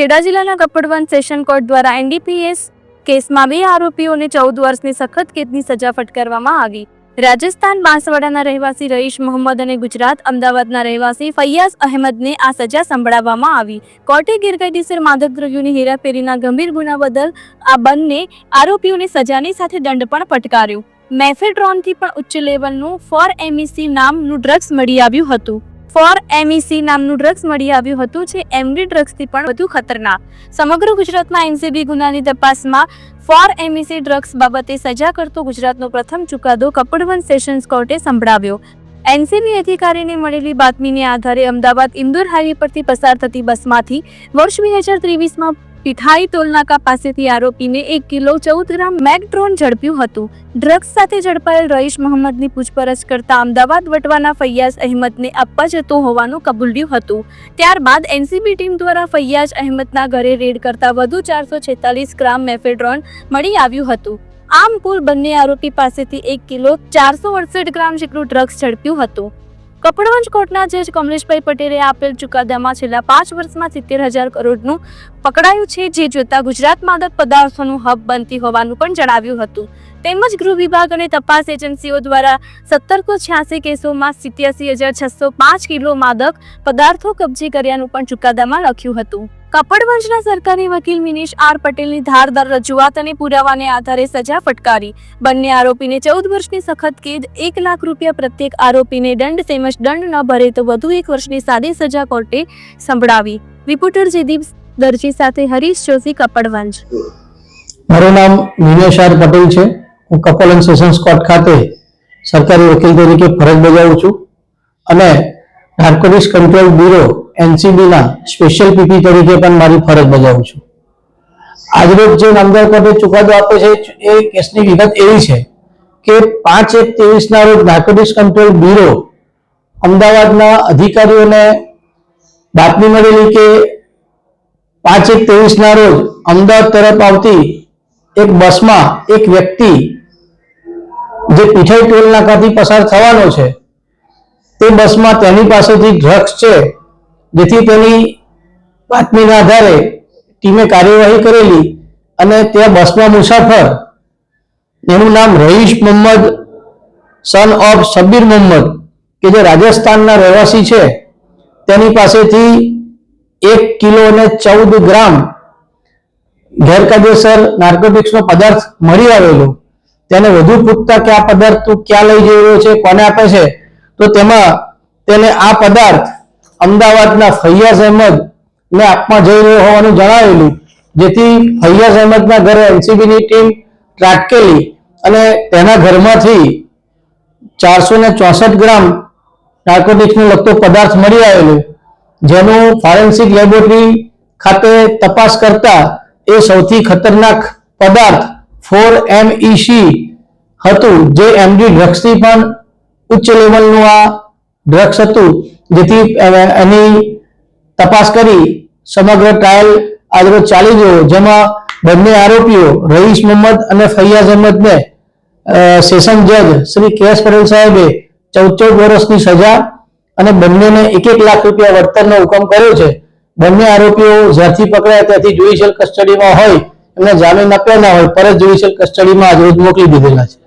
ખેડા જિલ્લાના Kapadvanj session court દ્વારા NDPS કેસમાં બે આરોપીઓને ચૌદ વર્ષની સખત કેદની સજા ફટકારવામાં આવી. રાજસ્થાન બાંસવાડાના રહેવાસી રઈશ મોહમ્મદ અને ગુજરાત અમદાવાદના રહેવાસી ફૈયાઝ અહેમદને આ સજા સંભળાવવામાં આવી. કોર્ટે ગેરકાયદેસર માદક દ્રવ્યોની હેરાફેરીના ગંભીર ગુના બદલ આ બંને આરોપીઓને સજાની સાથે દંડ પણ ફટકાર્યો. મેફેડ્રોનથી પણ ઉચ્ચ લેવલનું ફોર એમઈસી નામનું ડ્રગ્સ મળી આવ્યું હતું. ફોર એમઈસી નામનું ડ્રગ્સ મળી આવ્યું હતું, જે એમડી ડ્રગ્સથી પણ વધુ ખતરનાક. સમગ્ર ગુજરાતમાં એનસીબી ગુનાની તપાસમાં ફોર એમઈસી ડ્રગ્સ બાબતે સજા કરતો ગુજરાતનો પ્રથમ ચુકાદો કપડવન સેશન્સ કોર્ટે સંભળાવ્યો. એનસીબી અધિકારીને મળેલી બાતમીને આધારે અમદાવાદ ઇન્દોર હાઈવે પરથી પસાર થતી બસમાંથી વર્ષ બે હજાર ત્રેવીસમાં પીઠાઈ ટોલનાકા પાસેથી આરોપીને એક કિલો ચૌદ ગ્રામ મેગડ્રોન ઝડપ્યું હતું. ડ્રગ્સ સાથે ઝડપાયેલ રઈશ મોહમ્મદની પૂછપરછ કરતા અમદાવાદ વટવાના ફૈયાઝ અહેમદને આપવા જતો હોવાનું કબૂલ્યું હતું. ત્યારબાદ એનસીબી ટીમ દ્વારા ફૈયાઝ અહેમદના ઘરે રેડ કરતા વધુ ચારસો છેતાલીસ ગ્રામ મેફેડ્રોન મળી આવ્યું હતું. આમ કુલ બંને આરોપી પાસેથી એક કિલો ચારસો અડસઠ ગ્રામ જેટલું ડ્રગ્સ ઝડપ્યું હતું. કપડવંજ કોર્ટના જજ કમલેશભાઈ પટેલે આપેલ ચુકાદામાં છેલ્લા પાંચ વર્ષમાં સિત્તેર હજાર કરોડનું પકડાયું છે, જે જોતા ગુજરાત માદક પદાર્થોનું હબ બનતી હોવાનું પણ જણાવ્યું હતું. તેમજ ગૃહ વિભાગ અને તપાસ એજન્સીઓ દ્વારા સત્તરસો છ્યાસી કેસોમાં સિત્યાસી હજાર છસો પાંચ કિલો માદક પદાર્થો કબજે કર્યાનું પણ ચુકાદામાં લખ્યું હતું. કપડવંજના સરકારી વકીલ મિનેશ આર પટેલની ધારદાર રજૂઆત અને પુરાવાને આધારે સજા ફટકારી. બંને આરોપીને ચૌદ વર્ષની સખત કેદ, એક લાખ રૂપિયા પ્રત્યેક આરોપીને દંડ તેમજ દંડ ન ભરે તો વધુ એક વર્ષની સાદી સજા કોર્ટે સંભળાવી. રિપોર્ટર જયદીપ દરજી સાથે હરીશ જોશી કપડવંજ મારું નામ મિનેશ આર પટેલ છે. હું કપલ સેશન્સ કોર્ટ ખાતે સરકારી વકીલ તરીકે ફરજ બજાવું છું. અને નાર્કોટિક્સ કંટ્રોલ બ્યુરો એનસીબીના સ્પેશિયલ પીપી તરીકે પણ મારી ફરજ બજાવું છું. આજરોજ જે નામદાર કોર્ટે ચુકાદો આપ્યો છે, એ કેસની વિગત એવી છે કે પાંચ એક ત્રેવીસના રોજ નાર્કોટિક્સ કંટ્રોલ બ્યુરો અમદાવાદના અધિકારીઓને બાતમી મળેલી કે પાંચ એક ત્રેવીસના રોજ અમદાવાદ તરફ આવતી એક બસમાં એક વ્યક્તિ જે પીઠાઈ ટોલ નાકાથી પસાર થવાનો છે તે બસમાં તેની પાસેથી ડ્રગ્સ છે, જેથી તેની બાતમીના આધારે ટીમે કાર્યવાહી કરેલી અને ત્યાં બસમાં મુસાફર એનું નામ રહીશ મોહમ્મદ સન ઓફ શબ્બીર મોહમ્મદ, કે જે રાજસ્થાનના રહેવાસી છે, તેની પાસેથી એક કિલો અને ચૌદ ગ્રામ ગેરકાયદેસર નાર્કોટિક્સનો પદાર્થ મળી આવેલો. તેને વધુ પૂછતા કે આ પદાર્થ તું ક્યાં લઈ જઈ રહ્યો છે, કોને આપે છે? તો તેમાં તેને આ પદાર્થ અમદાવાદના ફૈયાઝ અહેમદ ને આપવા જઈ રહ્યો હોવાનું જણાવેલું, જેથી ફૈયાઝ અહેમદના ઘરે એનસીબીની ટીમ ત્રાટકેલી અને તેના ઘરમાંથી ચારસો ને ચોસઠ ગ્રામ નાર્કોટિક્સનો લગતો પદાર્થ મળી આવેલો. જેનું ફોરેન્સિક લેબોરેટરી ખાતે તપાસ કરતા એ સૌથી ખતરનાક પદાર્થ ફોર એમઈસી હતું, જે એમડી ડ્રગ્સથી પણ ઉચ્ચ લેવલનું આ ડ્રગ્સ હતું, જેથી એની તપાસ કરી સમગ્ર ટ્રાયલ આજરોજ ચાલી ગયો, જેમાં બંને આરોપીઓ રઈસ મોહમ્મદ અને ફૈયાઝ અહેમદને સેશન જજ શ્રી કે એસ પટેલ સાહેબે ચૌદ ચૌદ વર્ષની સજા અને બંનેને એક એક લાખ રૂપિયા વળતરનો હુકમ કર્યો છે. બંને આરોપીઓ જ્યાંથી પકડાયા ત્યાંથી જ્યુડિશિયલ કસ્ટડીમાં હોય, એમને જામીન આપ્યા ના હોય, પરત જ્યુડિશિયલ કસ્ટડીમાં આજરોજ મોકલી દીધેલા છે.